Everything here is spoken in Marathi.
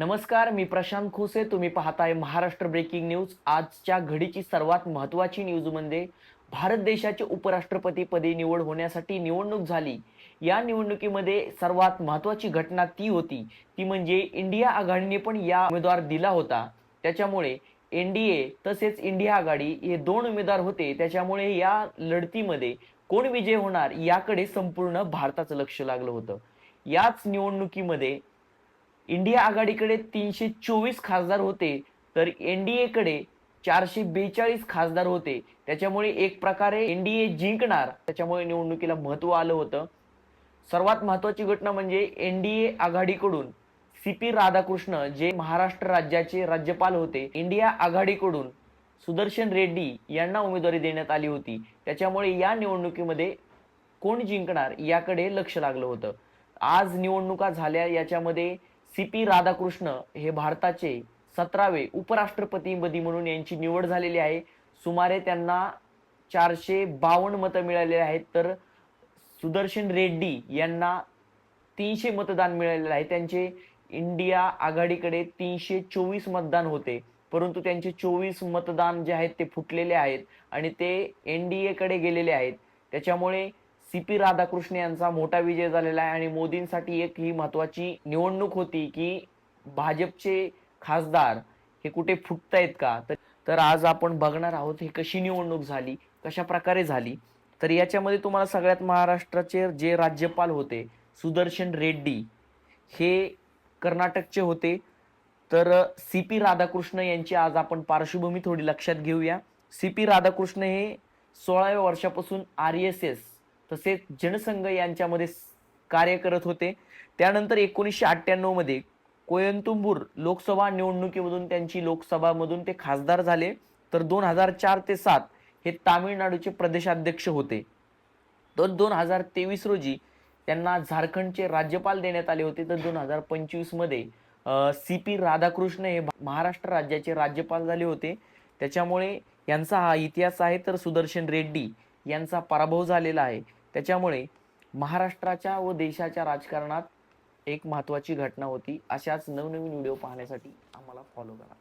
नमस्कार मी प्रशांत खोसे. तुम्ही पाहताय महाराष्ट्र ब्रेकिंग न्यूज. आजच्या घडीची सर्वात महत्त्वाची न्यूजमध्ये म्हणजे भारत देशाचे उपराष्ट्रपती पदी निवड होण्यासाठी निवडणूक झाली. या निवडणुकीमध्ये सर्वात महत्त्वाची घटना ती होती. ती म्हणजे इंडिया आघाडीने पण या उमेदवार दिला होता. त्याच्यामुळे एनडीए तसेच इंडिया आघाडी हे दोन उमेदवार होते. त्याच्यामुळे या लढतीमध्ये कोण विजय होणार याकडे संपूर्ण भारताचं लक्ष लागलं होतं. याच निवडणुकीमध्ये इंडिया आघाडीकडे तीनशे चोवीस खासदार होते तर एनडीए कडे चारशे बेचाळीस खासदार होते. त्याच्यामुळे एक प्रकारे एनडीए जिंकणार त्याच्यामुळे निवडणुकीला महत्त्व आलं होतं. सर्वात महत्वाची घटना म्हणजे एनडीए आघाडीकडून सी पी राधाकृष्ण जे महाराष्ट्र राज्याचे राज्यपाल होते इंडिया आघाडीकडून सुदर्शन रेड्डी यांना उमेदवारी देण्यात आली होती. त्याच्यामुळे या निवडणुकीमध्ये कोण जिंकणार याकडे लक्ष लागलं होतं. आज निवडणुका झाल्या याच्यामध्ये सी पी राधाकृष्ण हे भारताचे सतरावे उपराष्ट्रपतीपदी म्हणून यांची निवड झालेली आहे. सुमारे त्यांना चारशे बावन्न मतं मिळालेली आहेत. तर सुदर्शन रेड्डी यांना तीनशे मतदान मिळालेलं आहे. त्यांचे इंडिया आघाडीकडे तीनशे चोवीस मतदान होते. परंतु त्यांचे चोवीस मतदान जे आहेत ते फुटलेले आहेत आणि ते एन डी एकडे गेलेले आहेत. त्याच्यामुळे सी पी राधाकृष्ण यांचा मोठा विजय झालेला आहे आणि मोदींसाठी एक ही महत्वाची निवडणूक होती की भाजपचे खासदार हे कुठे फुटतायत का? तर आज आपण बघणार आहोत हे कशी निवडणूक झाली कशा प्रकारे झाली. तर याच्यामध्ये तुम्हाला सगळ्यात महाराष्ट्राचे जे राज्यपाल होते सुदर्शन रेड्डी हे कर्नाटकचे होते. तर सी पी राधाकृष्ण यांची आज आपण पार्श्वभूमी थोडी लक्षात घेऊया. सी पी राधाकृष्ण हे सोळाव्या वर्षापासून आर एस एस तसेच जनसंघ यांच्यामध्ये कार्य करत होते. त्यानंतर एकोणीसशे अठ्ठ्याण्णवमध्ये कोयंतुंबूर लोकसभा निवडणुकीमधून त्यांची लोकसभामधून ते खासदार झाले. तर दोन हजार चार ते सात हे तामिळनाडूचे प्रदेशाध्यक्ष होते. तर दोन हजार तेवीस रोजी त्यांना झारखंडचे राज्यपाल देण्यात आले होते. तर दोन हजार पंचवीसमध्ये सी पी राधाकृष्ण हे महाराष्ट्र राज्याचे राज्यपाल झाले होते. त्याच्यामुळे यांचा हा इतिहास आहे. तर सुदर्शन रेड्डी यांचा पराभव झालेला आहे. त्याच्यामुळे महाराष्ट्राच्या व देशाच्या राजकारणात एक महत्त्वाची घटना होती. अशाच नवनवीन व्हिडिओ पाहण्यासाठी आम्हाला फॉलो करा.